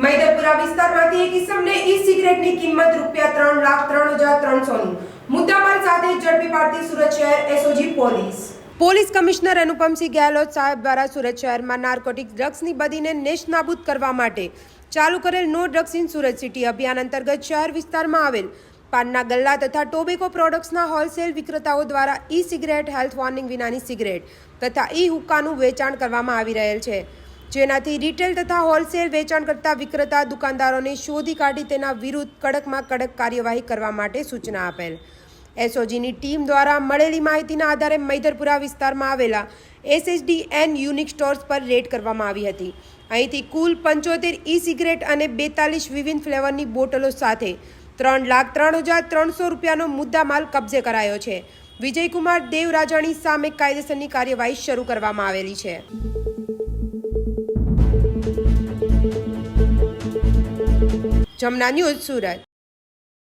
મૈદરપુરા વિસ્તારમાંથી એક ઇસમને ઈ સિગરેટની કિંમત રૂપિયા ત્રણ લાખ ત્રણ હજાર ત્રણસોની. મુદ્દામાલ સાથે ઝડપી પાડતી સુરત શહેર SOG police. Police commissioner Anupamsinh Gehlot સાહેબ દ્વારા સુરત શહેરમાં નાર્કોટિક ડ્રગ્સની બદીને નેશનાબૂદ કરવા માટે ચાલુ કરેલ no drugs in Surat city અભિયાન અંતર્ગત શહેર વિસ્તારમાં આવેલ. પાનના ગલ્લા તથા ટોબેકો પ્રોડક્ટ્સના હોલસેલ વિક્રેતાઓ દ્વારા ઈ સિગરેટ હેલ્થ વોર્નિંગ વિનાની સિગરેટ તથા ઈ હુક્કાનું વેચાણ કરવામાં આવી રહેલ છે. જેનાથી રિટેલ તથા હોલસેલ વેચાણ કરતા વિક્રેતા, દુકાનદારોને શોધી કાઢી તેના વિરુદ્ધ કડકમાં કડક કાર્યવાહી કરવા માટે સૂચના આપેલ. એસઓજીની ટીમ દ્વારા મળેલી માહિતીના આધારે મૈદરપુરા વિસ્તારમાં આવેલા એસએસડી એન યુનિક સ્ટોર્સ પર રેડ કરવામાં આવી હતી. અહીંથી કુલ પંચોતેર ઈ સિગરેટ અને બેતાલીસ વિવિધ ફ્લેવરની બોટલો સાથે ત્રણ લાખ ત્રણ હજાર ત્રણસો રૂપિયાનો મુદ્દામાલ કબજે કરાયો છે. વિજયકુમાર દેવરાજાણી સામે કાયદેસરની કાર્યવાહી શરૂ કરવામાં આવેલી છે. જમના ન્યૂઝ સુરત